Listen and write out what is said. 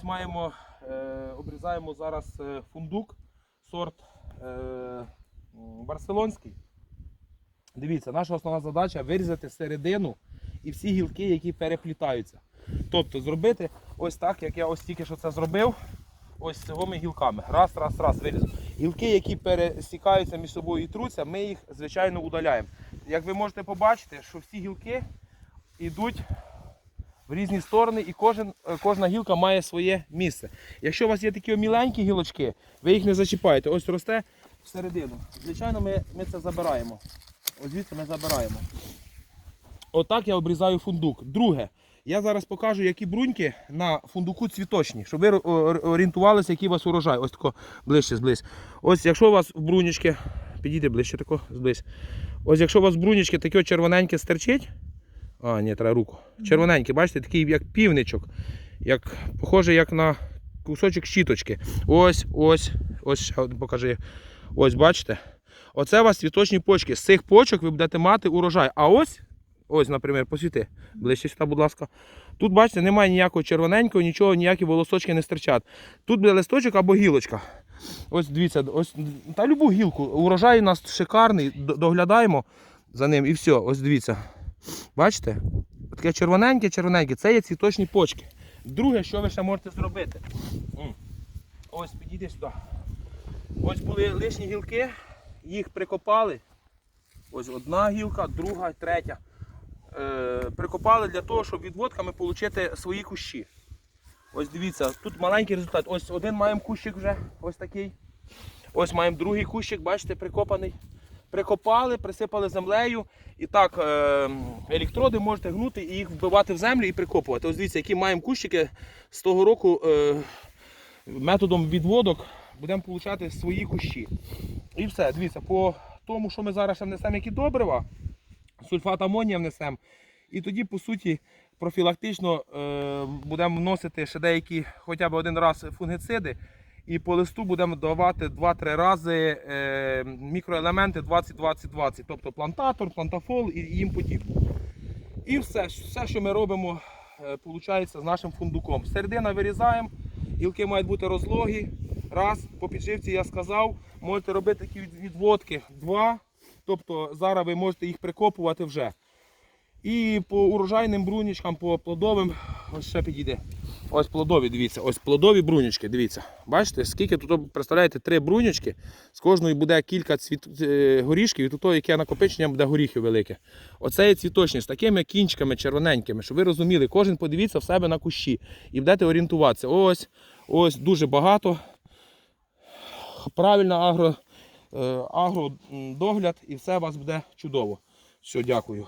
ось маємо, е, обрізаємо зараз е, фундук, сорт е, барселонський. Дивіться, наша основна задача вирізати середину і всі гілки, які переплітаються. Тобто зробити ось так, як я ось тільки що це зробив. Ось цими гілками. Раз, раз, раз, вирізав. Гілки, які пересікаються між собою і труться, ми їх, звичайно, удаляємо. Як ви можете побачити, що всі гілки йдуть в різні сторони, і кожен, е, кожна гілка має своє місце. Якщо у вас є такі міленькі гілочки, ви їх не зачіпаєте. Ось росте всередину. Звичайно, ми, ми це забираємо. Ось звідси ми забираємо. Отак я обрізаю фундук. Друге, я зараз покажу, які бруньки на фундуку цвіточні, щоб ви орієнтувалися, який у вас урожай. Ось тако ближче зблизь. Ось якщо у вас брунічки, підійди ближче тако зблизь. Ось якщо у вас брунічки таке червоненьке стерчить. А, ні, треба руку. Червоненький, бачите, такий як півничок. Як, похоже, як на кусочок щіточки. Ось, ось, ось, покажи. Ось, бачите? Оце у вас цвіточні почки. З цих почок ви будете мати урожай. А ось, ось, наприклад, посвіти. Ближче сюди, будь ласка. Тут, бачите, немає ніякого червоненького, нічого, ніякі волосочки не стирчать. Тут буде листочок або гілочка. Ось дивіться, ось, та любу гілку. Урожай у нас шикарний, доглядаємо за ним і все. Ось дивіться. Бачите? Таке червоненьке, червоненьке. Це є цвіточні почки. Друге, що ви ще можете зробити? Ось підійди сюди. Ось були лишні гілки, їх прикопали. Ось одна гілка, друга, третя. Е, прикопали для того, щоб відводками отримати свої кущі. Ось дивіться, тут маленький результат. Ось один маємо кущик вже, ось такий. Ось маємо другий кущик, бачите, прикопаний. Прикопали, присипали землею. І так, е, електроди можете гнути і їх вбивати в землю і прикопувати. Ось дивіться, які маємо кущики з того року е, методом відводок будемо отримати свої кущі. І все, дивіться, по тому, що ми зараз ще внесемо, які добрива, сульфат амонія внесемо. І тоді, по суті, профілактично е, будемо вносити ще деякі хоча б один раз фунгициди. І по листу будемо давати 2-3 рази е, мікроелементи 20-20-20, тобто плантатор, плантафол і, їм подібне. І все, все, що ми робимо, виходить, з нашим фундуком. Середина вирізаємо, гілки мають бути розлогі. Раз, по підшивці я сказав, можете робити такі відводки. Два. Тобто зараз ви можете їх прикопувати вже. І по урожайним брунічкам, по плодовим, ось ще підійде. Ось плодові, дивіться, ось плодові брунічки, дивіться. Бачите, скільки тут, представляєте, три брунічки, з кожної буде кілька цвіт... е, горішків, і тут яке накопичення буде горіхів велике. Оце є цвіточні з такими кінчиками червоненькими, щоб ви розуміли, кожен подивіться в себе на кущі і будете орієнтуватися. Ось, ось дуже багато. Правильно агро, е, агродогляд і все у вас буде чудово. Все, дякую.